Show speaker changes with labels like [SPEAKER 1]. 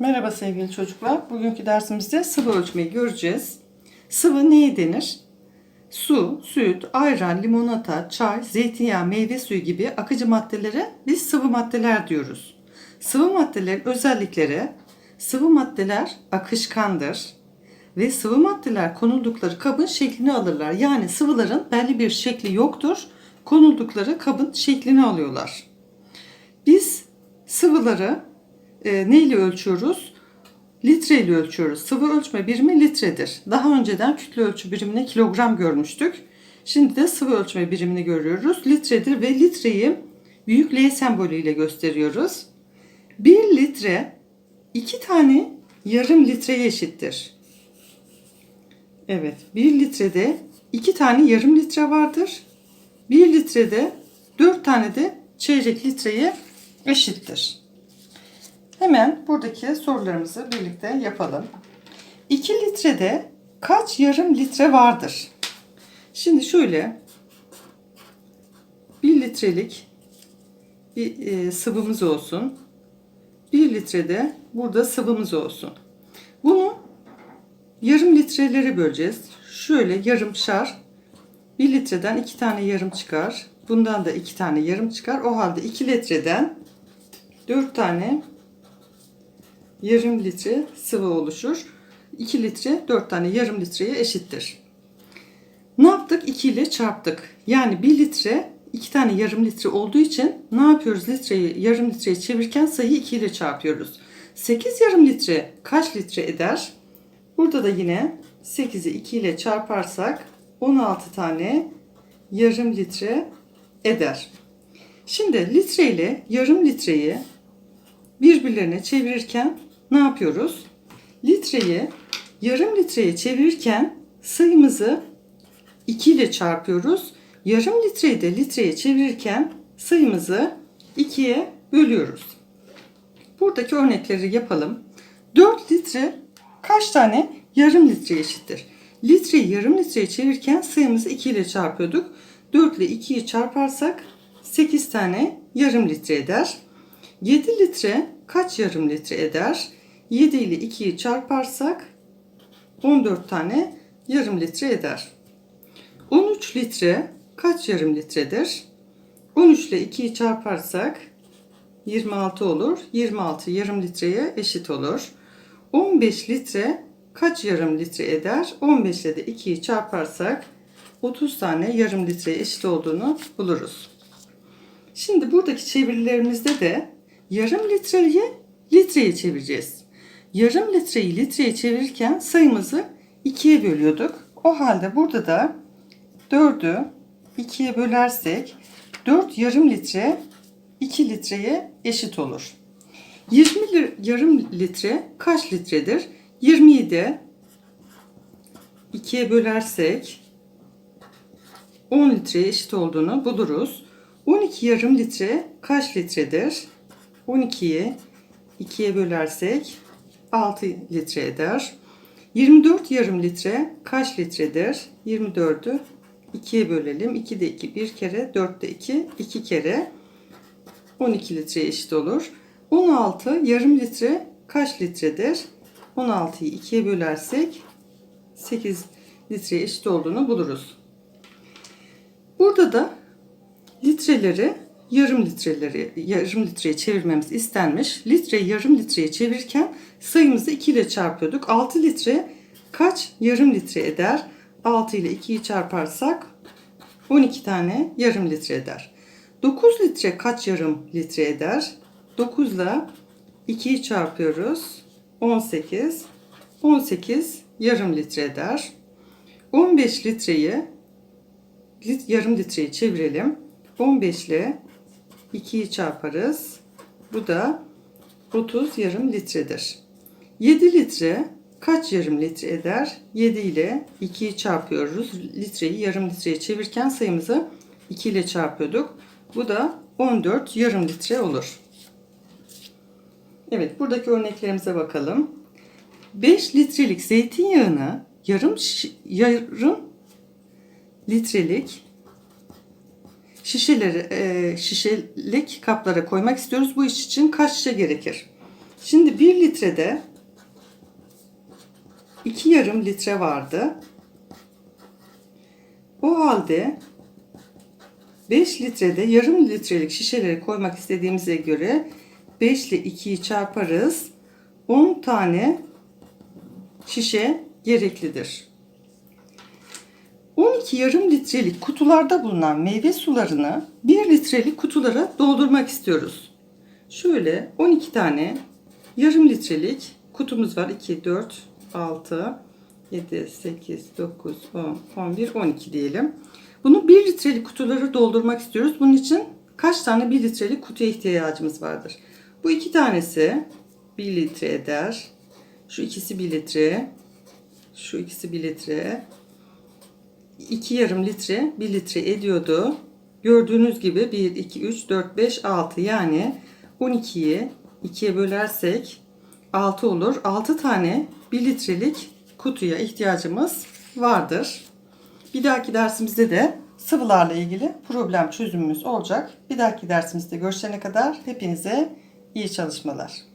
[SPEAKER 1] Merhaba sevgili çocuklar. Bugünkü dersimizde sıvı ölçmeyi göreceğiz. Sıvı neye denir? Su, süt, ayran, limonata, çay, zeytinyağı, meyve suyu gibi akıcı maddelere biz sıvı maddeler diyoruz. Sıvı maddelerin özellikleri sıvı maddeler akışkandır ve sıvı maddeler konuldukları kabın şeklini alırlar. Yani sıvıların belli bir şekli yoktur. Konuldukları kabın şeklini alıyorlar. Biz sıvıları e, neyle ölçüyoruz? Litre ile ölçüyoruz. Sıvı ölçme birimi litredir. Daha önceden kütle ölçü birimine kilogram görmüştük. Şimdi de sıvı ölçme birimini görüyoruz. Litredir ve litreyi büyük L sembolüyle gösteriyoruz. 1 litre 2 tane yarım litreye eşittir. Evet, 1 litrede 2 tane yarım litre vardır. 1 litrede 4 tane de çeyrek litreye eşittir. Hemen buradaki sorularımızı birlikte yapalım. 2 litrede kaç yarım litre vardır? Şimdi şöyle 1 litrelik bir e, sıvımız olsun. 1 litrede burada sıvımız olsun. Bunu yarım litrelere böleceğiz. Şöyle yarım şar 1 litreden 2 tane yarım çıkar. Bundan da 2 tane yarım çıkar. O halde 2 litreden 4 tane yarım litre sıvı oluşur. 2 litre 4 tane yarım litreye eşittir. Ne yaptık? 2 ile çarptık. Yani 1 litre 2 tane yarım litre olduğu için ne yapıyoruz? Litreyi yarım litreye çevirirken sayıyı 2 ile çarpıyoruz. 8 yarım litre kaç litre eder? Burada da yine 8'i 2 ile çarparsak 16 tane yarım litre eder. Şimdi litre ile yarım litreyi birbirlerine çevirirken ne yapıyoruz? Litreyi yarım litreye çevirirken sayımızı 2 ile çarpıyoruz. Yarım litreyi de litreye çevirirken sayımızı 2'ye bölüyoruz. Buradaki örnekleri yapalım. 4 litre kaç tane yarım litre eşittir? Litreyi yarım litreye çevirirken sayımızı 2 ile çarpıyorduk. 4 ile 2'yi çarparsak 8 tane yarım litre eder. 7 litre kaç yarım litre eder? 7 ile 2'yi çarparsak 14 tane yarım litre eder. 13 litre kaç yarım litredir? 13 ile 2'yi çarparsak 26 olur. 26 yarım litreye eşit olur. 15 litre kaç yarım litre eder? 15 ile de 2'yi çarparsak 30 tane yarım litreye eşit olduğunu buluruz. Şimdi buradaki çevirilerimizde de yarım litreyi litreye çevireceğiz. Yarım litreyi litreye çevirirken sayımızı 2'ye bölüyorduk. O halde burada da 4'ü 2'ye bölersek 4 yarım litre 2 litreye eşit olur. 20 lir- yarım litre kaç litredir? 20'yi de 2'ye bölersek 10 litreye eşit olduğunu buluruz. 12 yarım litre kaç litredir? 12'yi 2'ye bölersek 6 litre eder. 24 yarım litre kaç litredir? 24'ü 2'ye bölelim. 2 de 2 bir kere, 4 de 2 2 kere 12 litreye eşit olur. 16 yarım litre kaç litredir? 16'yı 2'ye bölersek 8 litreye eşit olduğunu buluruz. Burada da litreleri yarım litreleri yarım litreye çevirmemiz istenmiş. Litreyi yarım litreye çevirirken sayımızı 2 ile çarpıyorduk. 6 litre kaç yarım litre eder? 6 ile 2'yi çarparsak 12 tane yarım litre eder. 9 litre kaç yarım litre eder? 9 ile 2'yi çarpıyoruz. 18. 18 yarım litre eder. 15 litreyi lit, yarım litreyi çevirelim. 15 ile 2'yi çarparız. Bu da 30 yarım litredir. 7 litre kaç yarım litre eder? 7 ile 2'yi çarpıyoruz. Litreyi yarım litreye çevirirken sayımızı 2 ile çarpıyorduk. Bu da 14 yarım litre olur. Evet buradaki örneklerimize bakalım. 5 litrelik zeytinyağını yarım yarım litrelik şişeleri e, şişelik kaplara koymak istiyoruz. Bu iş için kaç şişe gerekir? Şimdi 1 litrede 2 yarım litre vardı. O halde 5 litrede yarım litrelik şişeleri koymak istediğimize göre 5 ile 2'yi çarparız. 10 tane şişe gereklidir. 12 yarım litrelik kutularda bulunan meyve sularını 1 litrelik kutulara doldurmak istiyoruz. Şöyle 12 tane yarım litrelik kutumuz var. 2, 4, 6, 7, 8, 9, 10, 11, 12 diyelim. Bunu 1 litrelik kutuları doldurmak istiyoruz. Bunun için kaç tane 1 litrelik kutuya ihtiyacımız vardır? Bu iki tanesi 1 litre eder. Şu ikisi 1 litre. Şu ikisi 1 litre. 2 yarım litre 1 litre ediyordu. Gördüğünüz gibi 1, 2, 3, 4, 5, 6 yani 12'yi 2'ye bölersek 6 olur. 6 tane 1 litrelik kutuya ihtiyacımız vardır. Bir dahaki dersimizde de sıvılarla ilgili problem çözümümüz olacak. Bir dahaki dersimizde görüşene kadar hepinize iyi çalışmalar.